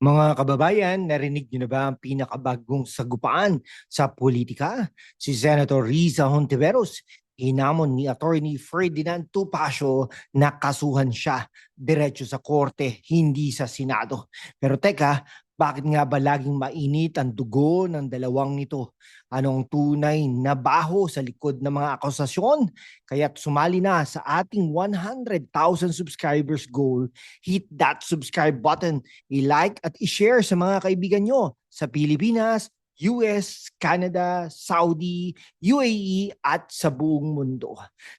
Mga kababayan, narinig niyo na ba ang pinakabagong sagupaan sa politika? Si Senator Riza Hontiveros, hinamon ni Attorney Ferdinand Tupacio na kasuhan siya diretso sa korte, hindi sa Senado. Pero teka, bakit nga ba laging mainit ang dugo ng dalawang nito? Anong tunay na baho sa likod ng mga akusasyon? Kaya't sumali na sa ating 100,000 subscribers goal. Hit that subscribe button i-like at i-share sa mga kaibigan nyo sa Pilipinas, US, Canada, Saudi, UAE at sa buong mundo.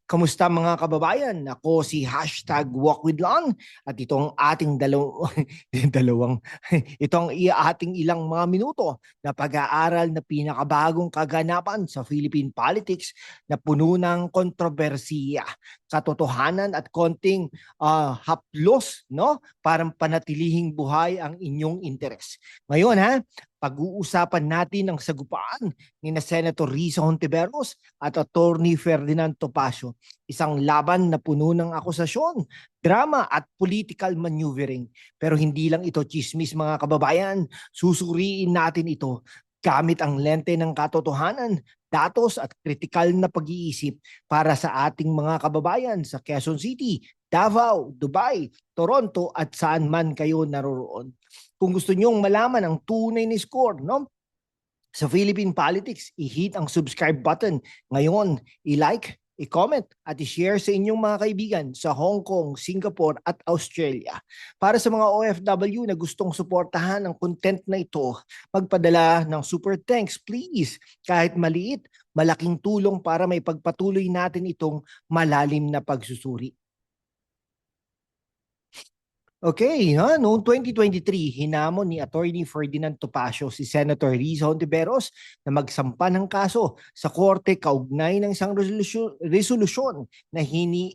Kamusta mga kababayan? Ako si hashtag walkwithlon at itong ating dalaw dalawang itong i- ating ilang mga minuto na pag-aaral na pinakabagong kaganapan sa Philippine politics na puno ng kontrobersiya, katotohanan at konting ah, haplos no para panatilihing buhay ang inyong interes. Ngayon ha, pag-uusapan natin ang sagupaan ni na Senator Risa Hontiveros at Attorney Ferdinand Topacio. Isang laban na puno ng akusasyon, drama at political maneuvering. Pero hindi lang ito chismis mga kababayan. Susuriin natin ito gamit ang lente ng katotohanan, datos at kritikal na pag-iisip para sa ating mga kababayan sa Quezon City, Davao, Dubai, Toronto at saan man kayo naroroon. Kung gusto nyong malaman ang tunay ni score, no? Sa Philippine Politics, i-hit ang subscribe button. Ngayon, i-like, i-comment at i-share sa inyong mga kaibigan sa Hong Kong, Singapore at Australia. Para sa mga OFW na gustong suportahan ang content na ito, magpadala ng super thanks please. Kahit maliit, malaking tulong para may pagpatuloy natin itong malalim na pagsusuri. Okay, ha? noong 2023, hinamon ni Attorney Ferdinand Topacio si Senator Riza Hontiveros na magsampa ng kaso sa korte kaugnay ng isang resolusyon, na hini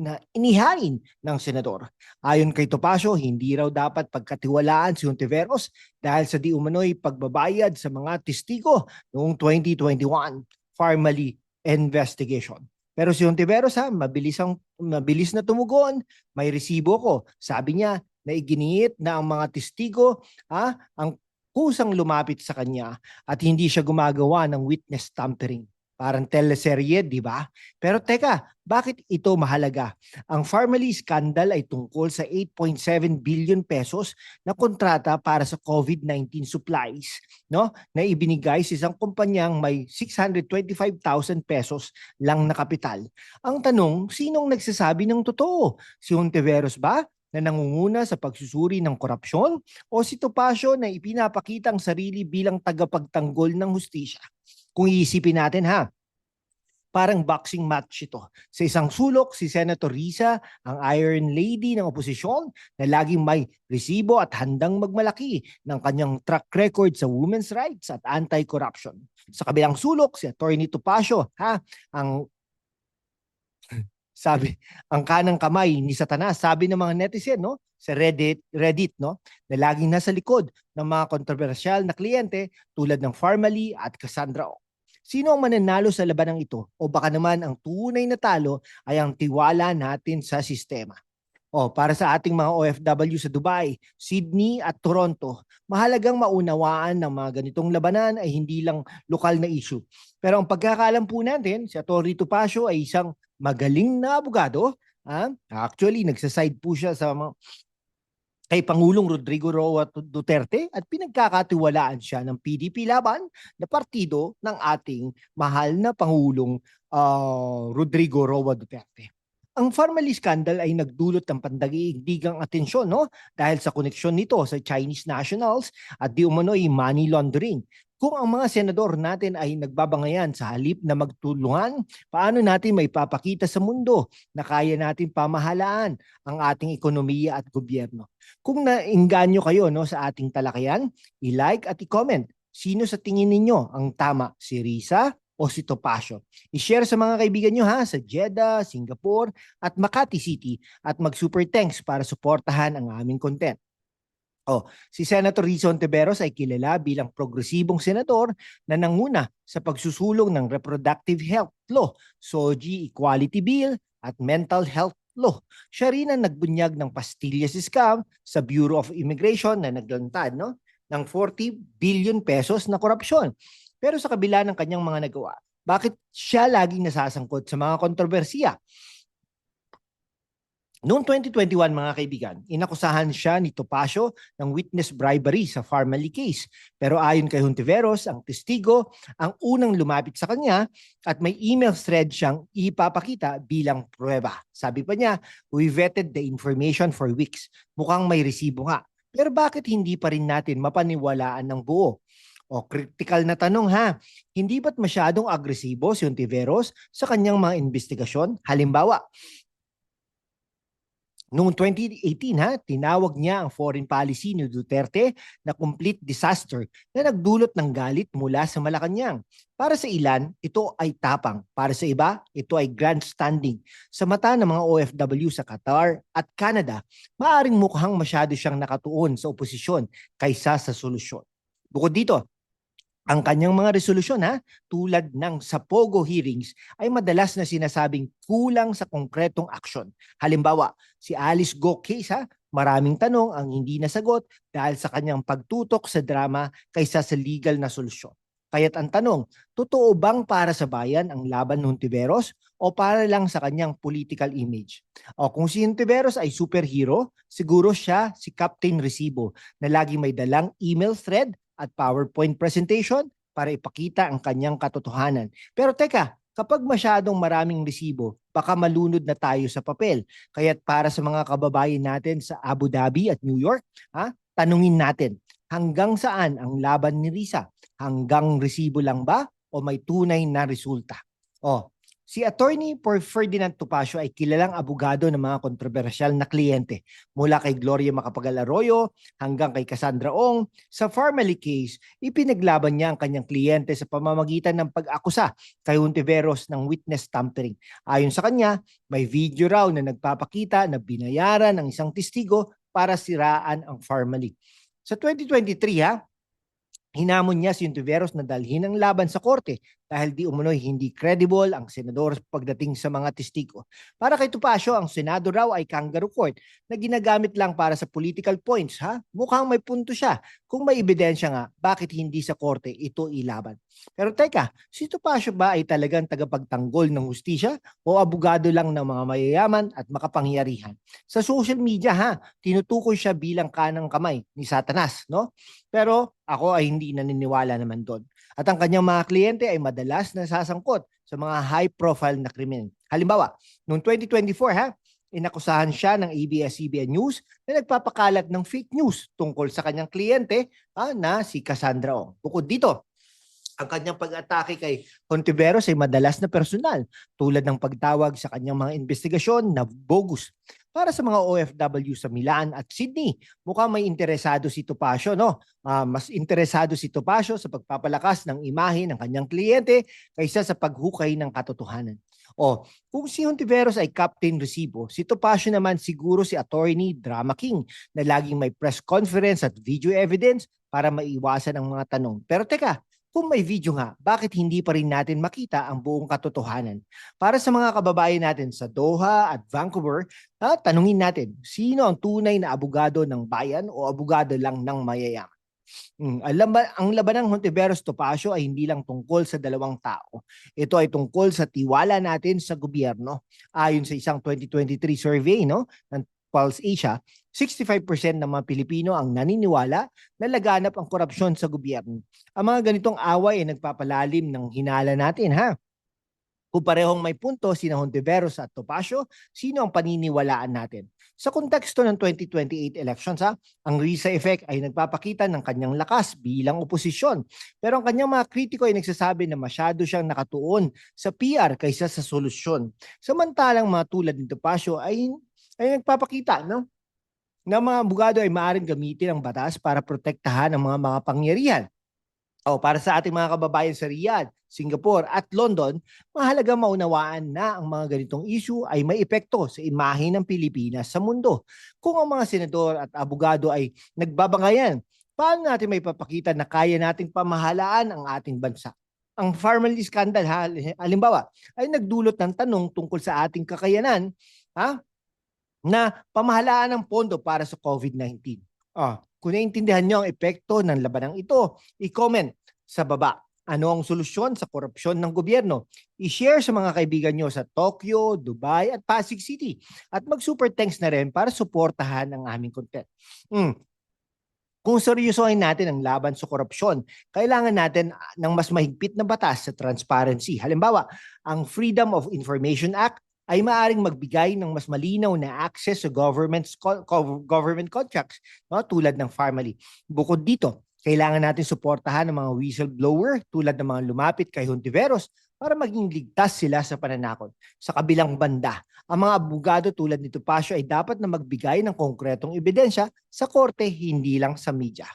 na inihain ng senador. Ayon kay Topacio, hindi raw dapat pagkatiwalaan si Hontiveros dahil sa di umano'y pagbabayad sa mga testigo noong 2021 formally investigation. Pero si Hontiveros ha, mabilis, ang, mabilis na tumugon, may resibo ko. Sabi niya na iginiit na ang mga testigo ha, ang kusang lumapit sa kanya at hindi siya gumagawa ng witness tampering. Parang teleserye, di ba? Pero teka, bakit ito mahalaga? Ang Farmally scandal ay tungkol sa 8.7 billion pesos na kontrata para sa COVID-19 supplies, no? Na ibinigay sa isang kumpanyang may 625,000 pesos lang na kapital. Ang tanong, sinong nagsasabi ng totoo? Si Hontiveros ba? na nangunguna sa pagsusuri ng korupsyon o si Topacio na ipinapakita ang sarili bilang tagapagtanggol ng hustisya? Kung iisipin natin ha, parang boxing match ito. Sa isang sulok, si Senator Risa, ang Iron Lady ng oposisyon na laging may resibo at handang magmalaki ng kanyang track record sa women's rights at anti-corruption. Sa kabilang sulok, si Attorney Topacio, ha, ang sabi, ang kanang kamay ni Satanas, sabi ng mga netizen, no? sa Reddit, Reddit no, na laging nasa likod ng mga kontrobersyal na kliyente tulad ng Farmally at Cassandra O. Sino ang mananalo sa labanang ito? O baka naman ang tunay na talo ay ang tiwala natin sa sistema. O para sa ating mga OFW sa Dubai, Sydney at Toronto, mahalagang maunawaan ng mga ganitong labanan ay hindi lang lokal na issue. Pero ang pagkakaalam po natin, si Atty. Topacio ay isang magaling na abogado. Ha? Actually, nagsaside po siya sa mga kay Pangulong Rodrigo Roa Duterte at pinagkakatiwalaan siya ng PDP laban na partido ng ating mahal na Pangulong uh, Rodrigo Roa Duterte. Ang Farmally scandal ay nagdulot ng pandagiigdigang atensyon no dahil sa koneksyon nito sa Chinese nationals at di umano'y money laundering. Kung ang mga senador natin ay nagbabangayan sa halip na magtulungan, paano natin may papakita sa mundo na kaya natin pamahalaan ang ating ekonomiya at gobyerno? Kung nainganyo kayo no, sa ating talakayan, i-like at i-comment. Sino sa tingin ninyo ang tama? Si Risa o si Topacio? I-share sa mga kaibigan nyo ha sa Jeddah, Singapore at Makati City at mag-super thanks para suportahan ang aming content. Oh, si Senator Rizon Tiberos ay kilala bilang progresibong senador na nanguna sa pagsusulong ng Reproductive Health Law, SOGI Equality Bill at Mental Health tatlo. Siya rin ang nagbunyag ng pastillas scam sa Bureau of Immigration na naglantad no, ng 40 billion pesos na korupsyon. Pero sa kabila ng kanyang mga nagawa, bakit siya laging nasasangkot sa mga kontrobersiya? Noong 2021 mga kaibigan, inakusahan siya ni Topacio ng witness bribery sa Farmally case. Pero ayon kay Hontiveros, ang testigo ang unang lumapit sa kanya at may email thread siyang ipapakita bilang pruweba. Sabi pa niya, we vetted the information for weeks. Mukhang may resibo nga. Pero bakit hindi pa rin natin mapaniwalaan ng buo? O critical na tanong ha, hindi ba't masyadong agresibo si Hontiveros sa kanyang mga investigasyon? Halimbawa, Noong 2018 ha, tinawag niya ang foreign policy ni Duterte na complete disaster na nagdulot ng galit mula sa Malacanang. Para sa ilan, ito ay tapang. Para sa iba, ito ay grandstanding. Sa mata ng mga OFW sa Qatar at Canada, maaring mukhang masyado siyang nakatuon sa oposisyon kaysa sa solusyon. Bukod dito, ang kanyang mga resolusyon ha, tulad ng sa POGO hearings ay madalas na sinasabing kulang sa konkretong aksyon. Halimbawa, si Alice Go case ha, maraming tanong ang hindi nasagot dahil sa kanyang pagtutok sa drama kaysa sa legal na solusyon. Kaya't ang tanong, totoo bang para sa bayan ang laban ng Tiveros o para lang sa kanyang political image? O kung si Tiveros ay superhero, siguro siya si Captain Resibo na lagi may dalang email thread at PowerPoint presentation para ipakita ang kanyang katotohanan. Pero teka, kapag masyadong maraming resibo, baka malunod na tayo sa papel. Kaya't para sa mga kababayan natin sa Abu Dhabi at New York, ha, tanungin natin, hanggang saan ang laban ni Risa? Hanggang resibo lang ba o may tunay na resulta? O, Si Attorney Ferdinand Topacio ay kilalang abogado ng mga kontrobersyal na kliyente mula kay Gloria Macapagal Arroyo hanggang kay Cassandra Ong. Sa Farmally case, ipinaglaban niya ang kanyang kliyente sa pamamagitan ng pag-akusa kay Untiveros ng witness tampering. Ayon sa kanya, may video raw na nagpapakita na binayaran ng isang testigo para siraan ang Farmally. Sa 2023 ha, Hinamon niya si Ontiveros na dalhin ang laban sa korte dahil di umunoy hindi credible ang senador pagdating sa mga testigo. Para kay Tupacio, ang Senado raw ay kangaroo court na ginagamit lang para sa political points. Ha? Mukhang may punto siya. Kung may ebidensya nga, bakit hindi sa korte ito ilaban? Pero teka, si Tupacio ba ay talagang tagapagtanggol ng hustisya o abogado lang ng mga mayayaman at makapangyarihan? Sa social media ha, tinutukoy siya bilang kanang kamay ni Satanas, no? Pero ako ay hindi naniniwala naman doon. At ang kanyang mga kliyente ay madalas nasasangkot sa mga high-profile na krimen. Halimbawa, noong 2024 ha, inakusahan siya ng ABS-CBN News na nagpapakalat ng fake news tungkol sa kanyang kliyente ah, na si Cassandra Ong. Bukod dito, ang kanyang pag-atake kay Contiveros ay madalas na personal tulad ng pagtawag sa kanyang mga investigasyon na bogus. Para sa mga OFW sa Milan at Sydney, mukhang may interesado si Topacio, no? Uh, mas interesado si Topacio sa pagpapalakas ng imahe ng kanyang kliyente kaysa sa paghukay ng katotohanan. O, kung si Hontiveros ay Captain Resibo, si Topacio naman siguro si Attorney Drama King na laging may press conference at video evidence para maiwasan ang mga tanong. Pero teka, kung may video nga, bakit hindi pa rin natin makita ang buong katotohanan? Para sa mga kababayan natin sa Doha at Vancouver, ha, tanungin natin, sino ang tunay na abogado ng bayan o abogado lang ng mayayaman? Hmm, alam ba, ang laban ng Hontiveros Topacio ay hindi lang tungkol sa dalawang tao. Ito ay tungkol sa tiwala natin sa gobyerno. Ayon sa isang 2023 survey no, ng Pulse Asia, 65% ng mga Pilipino ang naniniwala na laganap ang korupsyon sa gobyerno. Ang mga ganitong away ay nagpapalalim ng hinala natin ha. Kung parehong may punto sina Hontiveros at Topacio, sino ang paniniwalaan natin? Sa konteksto ng 2028 elections, ha, ang Risa effect ay nagpapakita ng kanyang lakas bilang oposisyon. Pero ang kanyang mga kritiko ay nagsasabi na masyado siyang nakatuon sa PR kaysa sa solusyon. Samantalang mga tulad ni Topacio ay ay nagpapakita no, na mga abogado ay maaaring gamitin ang batas para protektahan ang mga mga pangyarihan. O para sa ating mga kababayan sa Riyadh, Singapore at London, mahalaga maunawaan na ang mga ganitong issue ay may epekto sa imahe ng Pilipinas sa mundo. Kung ang mga senador at abogado ay nagbabangayan, paano natin may papakita na kaya nating pamahalaan ang ating bansa? Ang Farmally Scandal, halimbawa, ay nagdulot ng tanong tungkol sa ating kakayanan ha, na pamahalaan ng pondo para sa COVID-19. Ah, kung naiintindihan nyo ang epekto ng labanang ito, i-comment sa baba. Ano ang solusyon sa korupsyon ng gobyerno? I-share sa mga kaibigan nyo sa Tokyo, Dubai at Pasig City. At mag-super thanks na rin para suportahan ang aming content. Mm. Kung seryosohin natin ang laban sa korupsyon, kailangan natin ah, ng mas mahigpit na batas sa transparency. Halimbawa, ang Freedom of Information Act ay maaring magbigay ng mas malinaw na access sa government government contracts no, tulad ng family. Bukod dito, kailangan natin suportahan ng mga whistleblower tulad ng mga lumapit kay Hontiveros para maging ligtas sila sa pananakot. Sa kabilang banda, ang mga abogado tulad ni Topacio ay dapat na magbigay ng konkretong ebidensya sa korte, hindi lang sa media.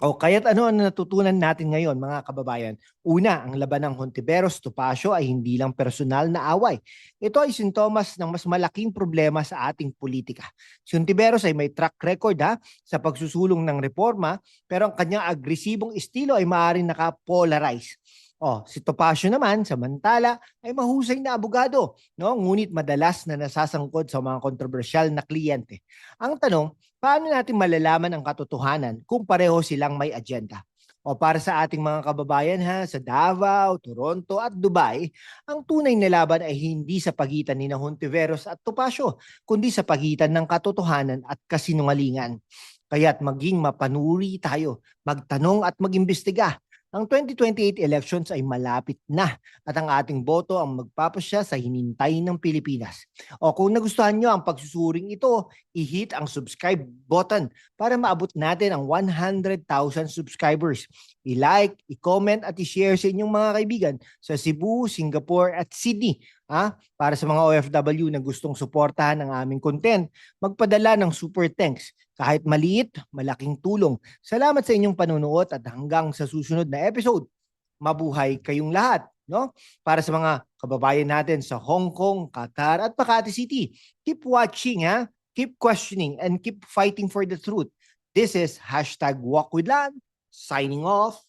O kaya't ano ang natutunan natin ngayon mga kababayan? Una, ang laban ng Hontiveros Topacio ay hindi lang personal na away. Ito ay sintomas ng mas malaking problema sa ating politika. Si Hontiveros ay may track record ha, sa pagsusulong ng reforma pero ang kanyang agresibong estilo ay maaaring nakapolarize. Oh, si Topacio naman, samantala, ay mahusay na abogado, no? Ngunit madalas na nasasangkot sa mga kontrobersyal na kliyente. Ang tanong, paano natin malalaman ang katotohanan kung pareho silang may agenda? O para sa ating mga kababayan ha, sa Davao, Toronto at Dubai, ang tunay na laban ay hindi sa pagitan ni Hontiveros at Topacio, kundi sa pagitan ng katotohanan at kasinungalingan. Kaya't maging mapanuri tayo, magtanong at magimbestiga ang 2028 elections ay malapit na at ang ating boto ang magpapasya sa hinintay ng Pilipinas. O kung nagustuhan nyo ang pagsusuring ito, i-hit ang subscribe button para maabot natin ang 100,000 subscribers. I-like, i-comment at i-share sa inyong mga kaibigan sa Cebu, Singapore at Sydney. Ha? Para sa mga OFW na gustong suportahan ang aming content, magpadala ng super thanks. Kahit maliit, malaking tulong. Salamat sa inyong panunood at hanggang sa susunod na episode. Mabuhay kayong lahat. No? Para sa mga kababayan natin sa Hong Kong, Qatar at Makati City, keep watching, ha? keep questioning, and keep fighting for the truth. This is hashtag Walk with Lan, signing off.